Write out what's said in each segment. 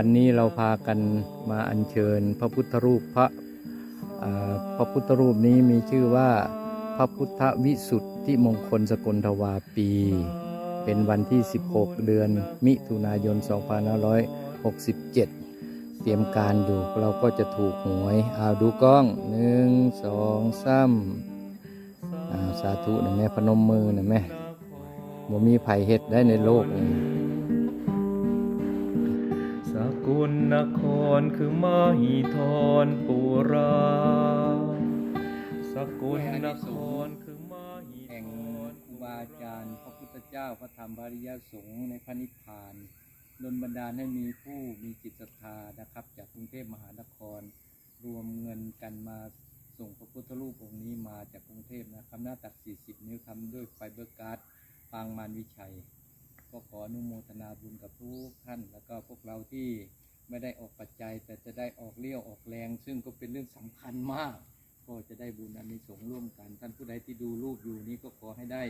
วันนี้เราพากันมาอัญเชิญพระพุทธรูปพระพระพุทธรูปนี้มีชื่อว่าพระพุทธวิสุทธิมงคลสกลทวาปี เป็นวันที่ 16 เดือนมิถุนายน 2567 เตรียมการอยู่เราก็จะถูกหวยเอาดูกล้องหนึ่งสองสามอาสาธุนะแม่พนมมือนะแม่บ่มีไผเฮ็ดได้ในโลกนี้ กุลนครคือมหิธรปุรา สกุลนครคือมหิแห่งครูบาอาจารย์พระพุทธเจ้าพระธรรมพระริยสงฆ์ในพระนิพพานดลบันดาลให้มีผู้มีจิตศรัทธานะครับ จากกรุงเทพมหานคร รวมเงินกันมาส่งพระพุทธรูปองค์นี้มาจากกรุงเทพนะครับหน้าตัก 40 นิ้วทำด้วยไฟเบอร์การ์ดปางมารวิชัย ก็ขออนุโมทนาบุญกับทุกท่าน แล้วก็พวกเราที่ไม่ได้ออกปัจจัย แต่จะได้ออกเลี้ยวออกแรง ซึ่งก็เป็นเรื่องสำคัญมาก ก็จะได้บุญอันนี้สงส์ร่วมกัน ท่านผู้ใดที่ดูรูปอยู่นี้ก็ขอให้ได้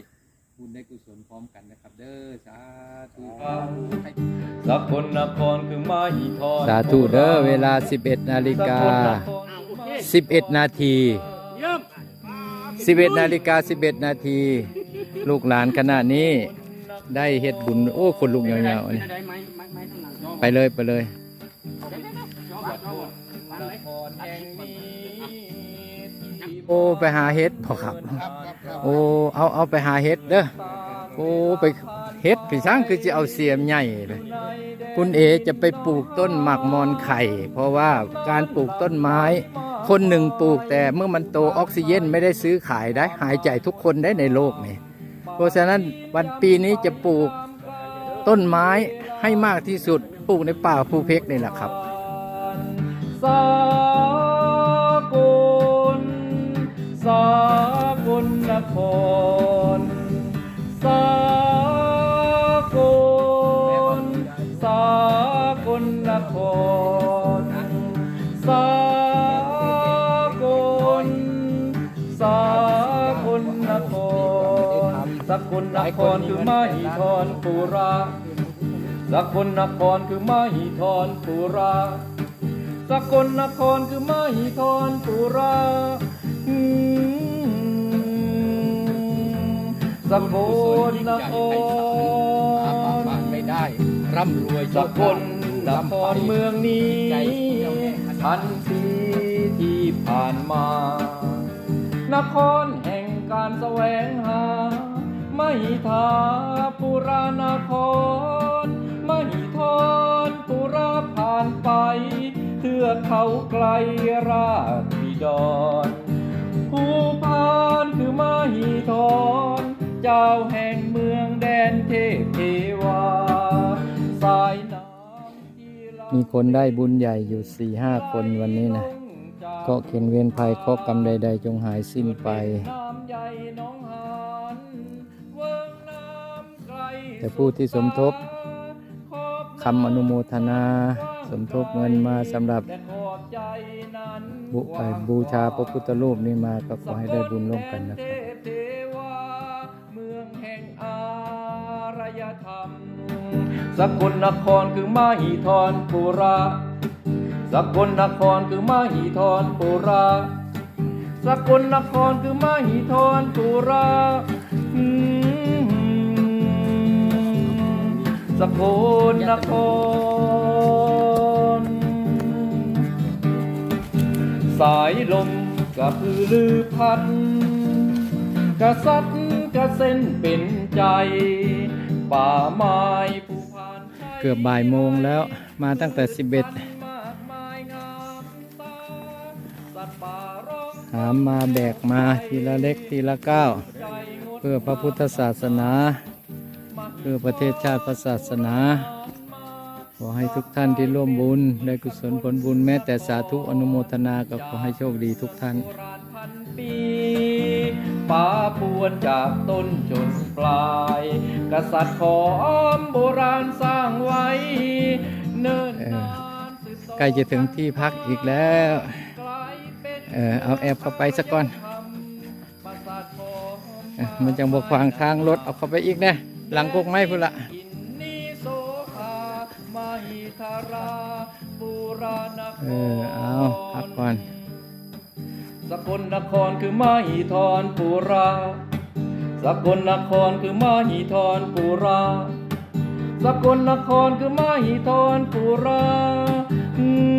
บุญได้กุศลพร้อมกันนะครับ เด้อสาธุให้สกุลนครคือมหิธรสาธุเด้อเวลา 11 นาฬิกา 11 นาที 11 นาฬิกา 11 นาที ลูกหลานขณะนี้ ได้เฮ็ดบุญ โอ้คนลุกยาวๆนี่ไปเลยไปเลยโอ้ไปหาเฮ็ดพอครับ โอ้เอาเอาไปหาเฮ็ดเด้อโอ้ไปเฮ็ดพี่ช้างคือจะเอาเสียมใหญ่เลยคุณเอจะไปปลูกต้นหมากมอนไข่ เพราะว่าการปลูกต้นไม้ คนหนึ่งปลูกแต่เมื่อมันโตออกซิเจนไม่ได้ซื้อขายได้ หายใจทุกคนได้ในโลกนี่ เพราะฉะนั้นวันปีนี้จะปลูกต้นไม้ให้มากที่สุดปลูกในป่าภูเพกนี่แหละครับสกุลสกุลนครสกุลสกุลนคร สกุลนครคือมหิธรปุราสกุลนครคือมหิธรปุราสกลนครคือมหิธรปุราอืมสกลนครไม่ได้ร่ำรวยสกลนครเมืองนี้ทันทีที่ผ่านมา นครแห่งการแสวงหา ไม่ทาปุรานครไม่ทอนปุราผ่านไป เทือกเขาไกลราชบิดรผู้พานคือมหิธรเจ้าแห่งเมืองแดนเทพเทวา สายน้ำที่ไหลมีคนได้บุญใหญ่อยู่สี่ห้าคนวันนี้นะก็เข็นเวียนภัยเคราะห์กรรมใด ๆ จงหายสิ้นไป แต่ผู้ที่สมทบคำอนุโมทนา สมทบเงินมาสำหรับบุไปบูชาพระพุทธรูปนี้มาก็ขอให้ได้บุญร่วมกันนะครับสกลนครคือมหิธรปุราสกลนครคือมหิธรปุราสกลนครคือมหิธรปุรา สกลนคร สายลมกระพือลือพัดกระซัดกระเส้นเป็นใจ ป่าไม้ผู้ผ่านเกือบบ่ายโมงแล้วมาตั้งแต่ 11มากมายงามตาสัตว์ป่าร้องหามมาแบกมาทีละเล็กทีละก้าว เพื่อพระพุทธศาสนา เพื่อประเทศชาติพระศาสนา ขอให้ทุกท่านที่ร่วมบุญ ได้กุศลผลบุญแม้แต่สาธุอนุโมทนาก็ขอให้โชคดีทุกท่านโบราณพันปีป่าปวนจากต้นจนปลาย กษัตริย์ขออ้อมโบราณสร้างไว้ เนิ่นนานสืบต่อใกล้จะถึงที่พักอีกแล้วกลายเป็นเออเอาแอบเข้าไปสักก่อนปราสาททองเออมันจังบกขวางทางรถเอาเข้าไปอีกนะ หลังกกไม้พุ่นละเออเอาพักก่อนสกลนครคือมหิธรปุราสกลนครคือมหิธรปุราสกลนครคือมหิธรปุราอืม